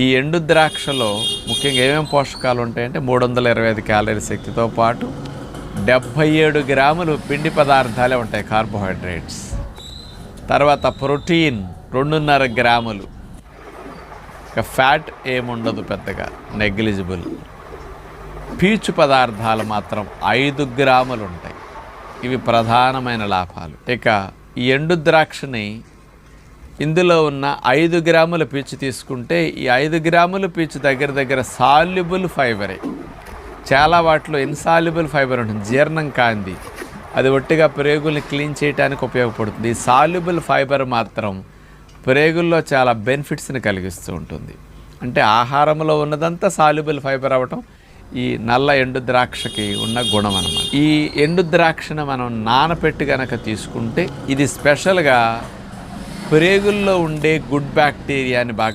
ఈ ఎండు ద్రాక్షలో ముఖ్యంగా ఏమేమి పోషకాలు ఉంటాయంటే మూడు వందల ఇరవై ఐదు క్యాలరీ శక్తితో పాటు డెబ్భై ఏడు గ్రాములు పిండి పదార్థాలే ఉంటాయి కార్బోహైడ్రేట్స్. తర్వాత ప్రోటీన్ రెండున్నర గ్రాములు. ఇక ఫ్యాట్ ఏముండదు పెద్దగా నెగ్లిజిబుల్. పీచు పదార్థాలు మాత్రం ఐదు గ్రాములు ఉంటాయి. ఇవి ప్రధానమైన లాభాలు. ఇక ఈ ఎండు ద్రాక్షని ఇందులో ఉన్న ఐదు గ్రాముల పీచు తీసుకుంటే ఈ ఐదు గ్రాముల పీచు దగ్గర దగ్గర సాల్యుబుల్ ఫైబరే. చాలా వాటిలో ఇన్సాల్యుబుల్ ఫైబర్ ఉంటుంది. జీర్ణం కాంది. అది ఒట్టిగా ప్రేగుల్ని క్లీన్ చేయడానికి ఉపయోగపడుతుంది. ఈ సాల్యుబుల్ ఫైబర్ మాత్రం ప్రేగుల్లో చాలా బెనిఫిట్స్ని కలిగిస్తూ ఉంటుంది. అంటే ఆహారంలో ఉన్నదంతా సాల్యుబుల్ ఫైబర్ అవ్వటం ఈ నల్ల ఎండు ద్రాక్షకి ఉన్న గుణం అనమాట ఈ ఎండు ద్రాక్షను మనం నానపెట్టి కనుక తీసుకుంటే ఇది స్పెషల్గా ప్రేగుల్లో ఉండే గుడ్ బ్యాక్టీరియాని బాగా